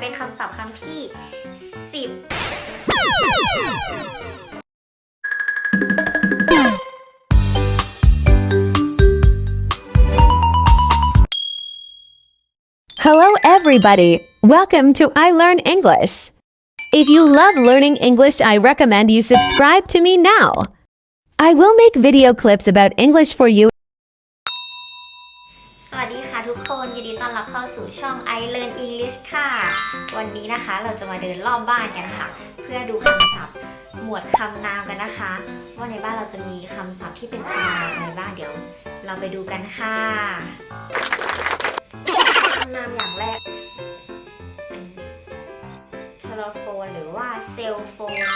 เป็นคำศัพท์คำที่สิบ Hello, everybody. Welcome to I Learn English. If you love learning English, I recommend you subscribe to me now. I will make video clips about English for you สวัสดีค่ะทุกคนยินดีต้อนรับเข้าสู่ช่อง I Learn English ค่ะ วันนี้นะคะเราจะมาเดินรอบบ้านกันค่ะ เพื่อดูคำศัพท์หมวดคำนามกันนะคะ ว่าในบ้านเราจะมีคำศัพท์ที่เป็นคำนามอะไรบ้างเดี๋ยว เราไปดูกันค่ะคำนามอย่างแรกโทรโฟนหรือว่าเซลโฟน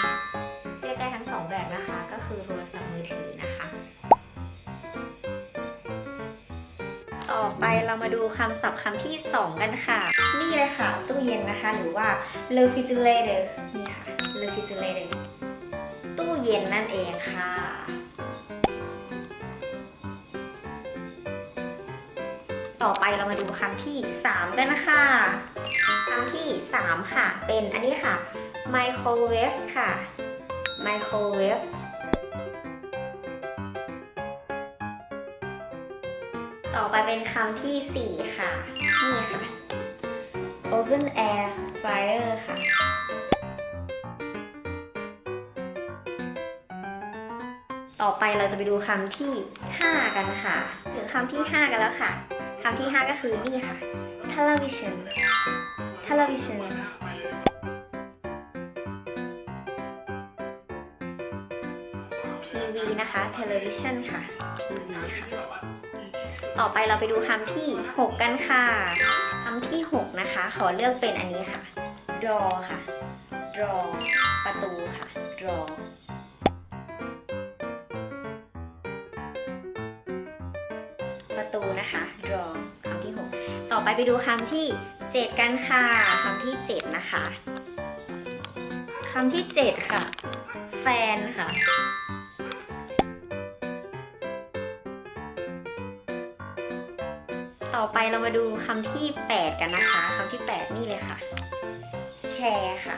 ต่อไปเรามาดูคำศัพท์คำที่ 2 กันค่ะ นี่เลยค่ะ ตู้เย็นนะคะ หรือว่า refrigerator นี่ค่ะ refrigerator ตู้เย็นนั่นเองค่ะ ต่อไปเรามาดูคำที่ 3 กันนะคะคำที่ 3 ค่ะ เป็นอันนี้ค่ะ microwave ค่ะ microwave ต่อไปเป็นคำที่ 4 ค่ะ นี่ค่ะ open air fryer ค่ะ ต่อไปเราจะไปดูคำที่ 5 กันค่ะ ถึงคำที่ 5 กันแล้วค่ะคำที่ 5 ก็คือนี่ค่ะ television television ทีวีนะคะ television ค่ะ ทีวีค่ะ ต่อไปเราไปดูคำที่ 6 กันค่ะคำที่ 6 นะคะ ขอเลือกเป็นอันนี้ค่ะ draw ค่ะ draw ประตูค่ะ draw ประตูนะคะ draw คำที่ 6 ต่อไปไปดูคำที่ 7 กันค่ะคำที่ 7 นะคะคำที่ 7 ค่ะ แฟนค่ะ ต่อไปเรามาดูคำที่ 8 กันนะคะคำที่ 8 นี่เลยค่ะ แชร์ค่ะ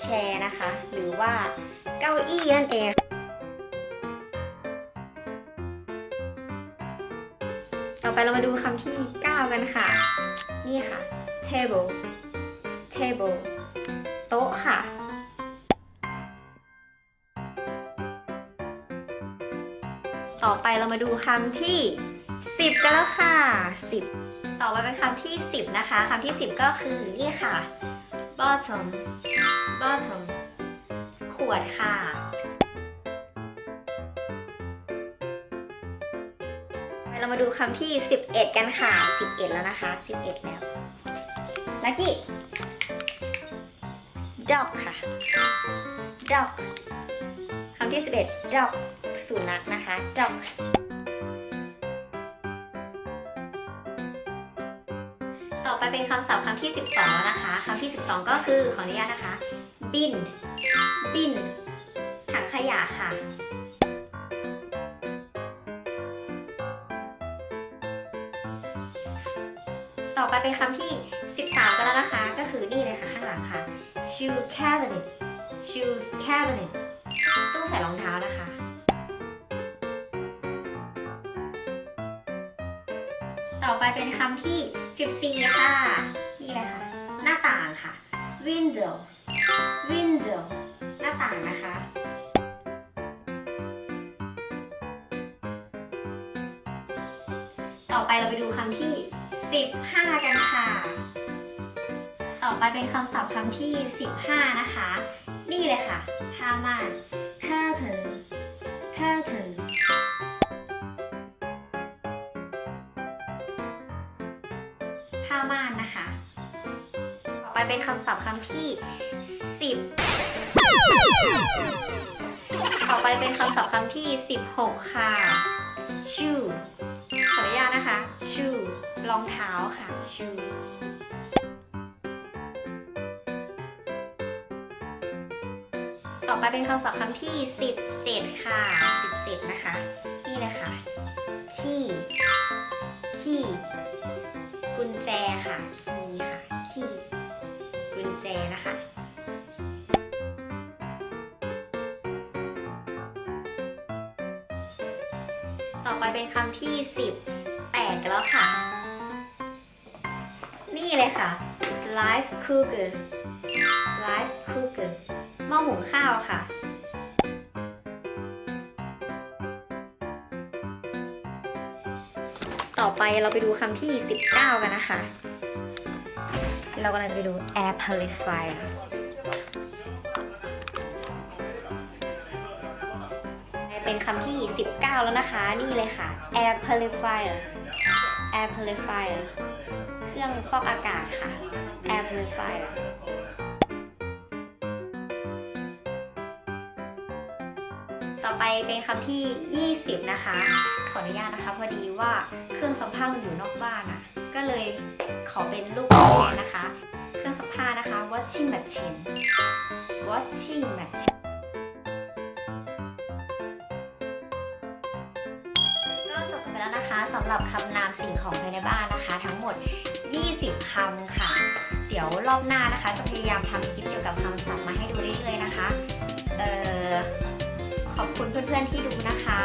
แชร์นะคะ หรือว่าเก้าอี้นั่นเองต่อไปเรามาดูคำที่ 9 กันค่ะ นี่ค่ะ table table โต๊ะค่ะต่อไปเรามาดูคำที่ 10กันแล้วค่ะ10ต่อไปเป็นคำที่10นะคะคำที่10ก็คือนี่ค่ะ bottom bottom ขวดค่ะไปเรามาดูคำที่ 11 กันค่ะ 11 แล้วนะคะ 11 แล้วลักกี้ dog ค่ะ dog คำที่ 11 dog สุนัขนะคะ dog ต่อไเป็นคำศัพท์คำที่ 12แล้วนะคะคำที่ 12 ก็คือขออนุญาตนะคะ bin bin ถังขยะค่ะ ต่อไปเป็นคำที่ 13 กันแล้วนะคะ ก็คือนี่เลยค่ะข้างหลังค่ะ shoe cabinet shoes cabinet ตู้ใส่รองเท้านะคะ ต่อไปเป็นคำที่ 14 ค่ะ นี่เลยค่ะ หน้าต่างค่ะ window window หน้าต่างนะคะต่อไปเราไปดูคำที่ 15 กันค่ะ ต่อไปเป็นคำศัพท์คำที่ 15 นะคะ นี่เลยค่ะผ้าม่าน curtain curtain ม่านนะคะ ต่อไปเป็นคำศัพท์คำที่ 10 ต่อไปเป็นคำศัพท์คำที่ 16 ค่ะ shoe ขออนุญาตนะคะ shoe รองเท้าค่ะ shoe ต่อไปเป็นคำศัพท์คำที่ 17 ค่ะ 17 นะคะ นี่เลยค่ะ key key กุญ แจค่ะ key ค่ะ key กุญแจนะคะต่อไปเป็นคำที่10แตกกันแล้วค่ะ นี่เลยค่ะ rice cooker rice cooker หม้อหุงข้าวค่ะ ต่อไปเราไปดูคำที่ 19 กันนะคะ เรากำลังจะไปดู air purifier เป็นคำที่ 19 แล้วนะคะ นี่เลยค่ะ air purifier air purifier เครื่องฟอกอากาศค่ะ air purifier ต่อไปเป็นคำที่ 20 นะคะ ขออนุญาตนะคะ พอดีว่าเครื่องซักผ้ามันอยู่นอกบ้านอะก็เลยขอเป็นรูปนี้นะคะ เครื่องซักผ้านะคะ washing machine washing machine ก็จบกันไปแล้วนะคะสำหรับคำนามสิ่งของภายในบ้านนะคะ ทั้งหมด 20คำค่ะ เดี๋ยวรอบหน้านะคะ จะพยายามทำคลิปเกี่ยวกับคำศัพท์มาให้ดูเรื่อยๆนะคะ เอ่อ ขอบคุณเพื่อนๆที่ดูนะคะ